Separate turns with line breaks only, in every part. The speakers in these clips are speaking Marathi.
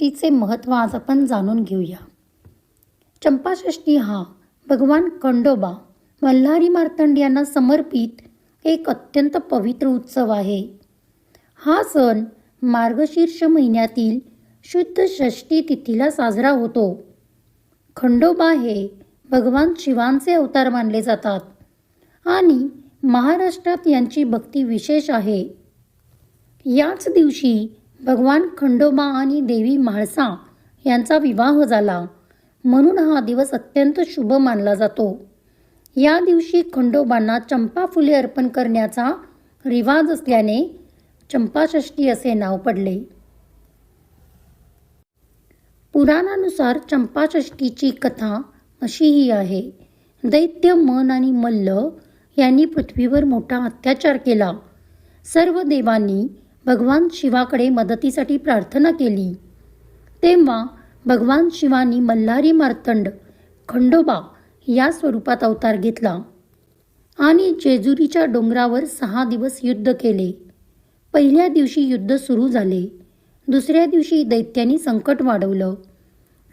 चंपाषष्टीचे महत्त्व आज आपण जाणून घेऊया. चंपाषष्टी हा भगवान खंडोबा मल्हारी मार्तंड यांना समर्पित एक अत्यंत पवित्र उत्सव आहे. हा सण मार्गशीर्ष महिन्यातील शुद्ध षष्टी तिथीला साजरा होतो. खंडोबा हे भगवान शिवांचे अवतार मानले जातात आणि महाराष्ट्रात यांची भक्ती विशेष आहे. याच दिवशी भगवान खंडोबा आणि देवी म्हाळसा यांचा विवाह झाला. म्हणून हा दिवस अत्यंत शुभ मानला जातो. या दिवशी खंडोबांना चंपा फुले अर्पण करण्याचा रिवाज असल्याने चंपाषष्ठी असे नाव पडले. पुराणानुसार चंपाषष्ठीची कथा अशीही आहे. दैत्य मन आणि मल्ल यांनी पृथ्वीवर मोठा अत्याचार केला. सर्व देवांनी भगवान शिवाकडे मदतीसाठी प्रार्थना केली. तेव्हा भगवान शिवानी मल्हारी मार्तंड खंडोबा या स्वरूपात अवतार घेतला आणि जेजुरीच्या डोंगरावर सहा दिवस युद्ध केले. पहिल्या दिवशी युद्ध सुरू झाले. दुसऱ्या दिवशी दैत्यांनी संकट वाढवलं.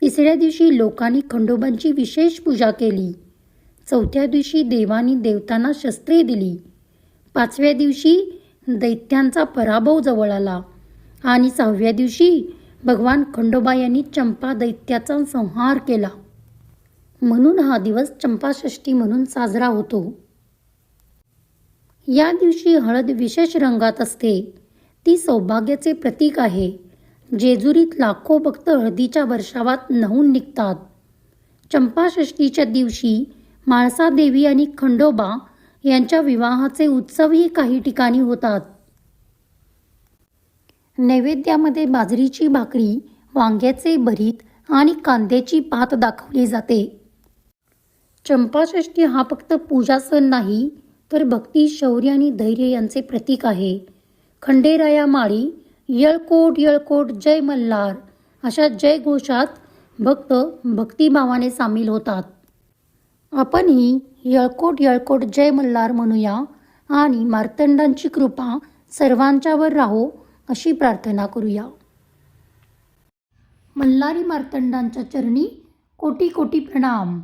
तिसऱ्या दिवशी लोकांनी खंडोबांची विशेष पूजा केली. चौथ्या दिवशी देवानी देवतांना शस्त्रे दिली. पाचव्या दिवशी दैत्यांचा पराभव जवळ आला. आणि सहाव्या दिवशी भगवान खंडोबा यांनी चंपा दैत्याचा संहार केला. म्हणून हा दिवस चंपाषष्ठी म्हणून साजरा होतो. या दिवशी हळद विशेष रंगात असते. ती सौभाग्याचे प्रतीक आहे. जेजुरीत लाखो भक्त हळदीच्या वर्षावात नहून निघतात. चंपाषष्ठीच्या दिवशी माळसा देवी आणि खंडोबा यांच्या विवाहाचे उत्सवही काही ठिकाणी होतात. नैवेद्यामध्ये बाजरीची भाकरी वांग्याचे भरीत आणि कांद्याची पात दाखवली जाते. चंपाषष्ठी हा फक्त पूजा सण नाही तर भक्ती शौर्य आणि धैर्य यांचे प्रतीक आहे. खंडेराया माळी यळकोट यळकोट जय मल्हार अशा जय घोषात भक्त भक्तिभावाने सामील होतात. आपणही यळकोट यळकोट जय मल्हार म्हणूया आणि मार्तंडांची कृपा सर्वांच्यावर राहो अशी प्रार्थना करूया. मल्हारी मार्तंडांच्या चरणी कोटी कोटी प्रणाम.